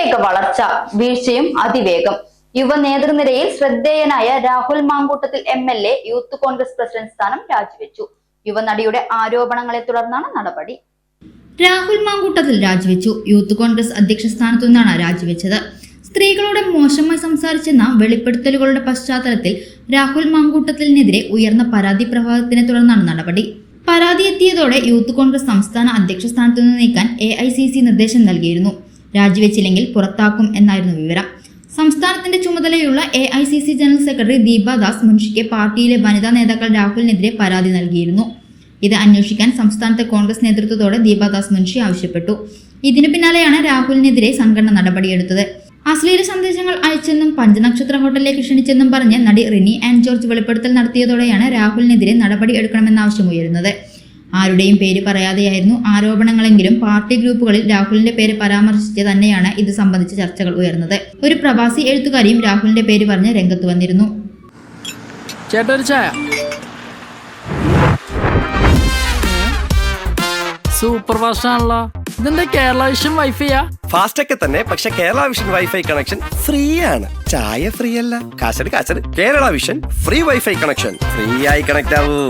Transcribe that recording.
അതിവേഗ വളർച്ച വീഴ്ചയും അതിവേഗം. യുവ നേതൃനിരയിൽ ശ്രദ്ധേയനായ Rahul Mankoottathil M L A youth Congress president സ്ഥാനം രാജിവെച്ചു. യുവനടിയുടെ ആരോപണങ്ങളെ തുടർന്നാണ് നടപടി. രാഹുൽ മാങ്കൂട്ടത്തിൽ രാജിവെച്ചു. യൂത്ത് കോൺഗ്രസ് അധ്യക്ഷ സ്ഥാനത്തു നിന്നാണ് രാജിവെച്ചത്. സ്ത്രീകളോട് മോശമായി സംസാരിച്ചെന്ന വെളിപ്പെടുത്തലുകളുടെ പശ്ചാത്തലത്തിൽ രാഹുൽ മാങ്കൂട്ടത്തിനെതിരെ ഉയർന്ന പരാതി പ്രവാഹത്തിനെ തുടർന്നാണ് നടപടി. പരാതി എത്തിയതോടെ യൂത്ത് കോൺഗ്രസ് സംസ്ഥാന അധ്യക്ഷ സ്ഥാനത്തു നിന്ന് നീക്കാൻ എ നിർദ്ദേശം നൽകിയിരുന്നു. രാജിവെച്ചില്ലെങ്കിൽ പുറത്താക്കും എന്നായിരുന്നു വിവരം. സംസ്ഥാനത്തിന്റെ ചുമതലയുള്ള A I C C general secretary Deepa Das മുൻഷിക്ക് പാർട്ടിയിലെ വനിതാ നേതാക്കൾ രാഹുലിനെതിരെ പരാതി നൽകിയിരുന്നു. ഇത് അന്വേഷിക്കാൻ സംസ്ഥാനത്തെ കോൺഗ്രസ് നേതൃത്വത്തോടെ ദീപാദാസ് മുൻഷി ആവശ്യപ്പെട്ടു. ഇതിനു പിന്നാലെയാണ് രാഹുലിനെതിരെ സംഘടന നടപടിയെടുത്തത്. അശ്ലീല സന്ദേശങ്ങൾ അയച്ചെന്നും പഞ്ചനക്ഷത്ര ഹോട്ടലിലേക്ക് ക്ഷണിച്ചെന്നും പറഞ്ഞ് നടി റിനി ആൻഡ് ജോർജ് വെളിപ്പെടുത്തൽ നടത്തിയതോടെയാണ് രാഹുലിനെതിരെ നടപടി എടുക്കണമെന്ന ആവശ്യമുയരുന്നത്. ആരുടെയും പേര് പറയാതെയായിരുന്നു ആരോപണങ്ങളെങ്കിലും പാർട്ടി ഗ്രൂപ്പുകളിൽ രാഹുലിന്റെ പേര് പരാമർശിച്ച് തന്നെയാണ് ഇത് സംബന്ധിച്ച ചർച്ചകൾ ഉയർന്നത്. ഒരു പ്രവാസി എഴുത്തുകാരിയും രാഹുലിന്റെ പേര് പറഞ്ഞ് രംഗത്ത് വന്നിരുന്നു. സൂപ്പർ ഫാസ്റ്റ് ആണല്ലോ ഇതെന്താ കേരള വിഷൻ വൈഫൈയാ ഫാസ്റ്റ് ഒക്കെ തന്നെ പക്ഷെ Kerala vision wifi connection free ആണ് ചായ ഫ്രീ അല്ല കാശട് കാശട്. Kerala vision free wifi connection free ആയി കണക്ട് ആവൂ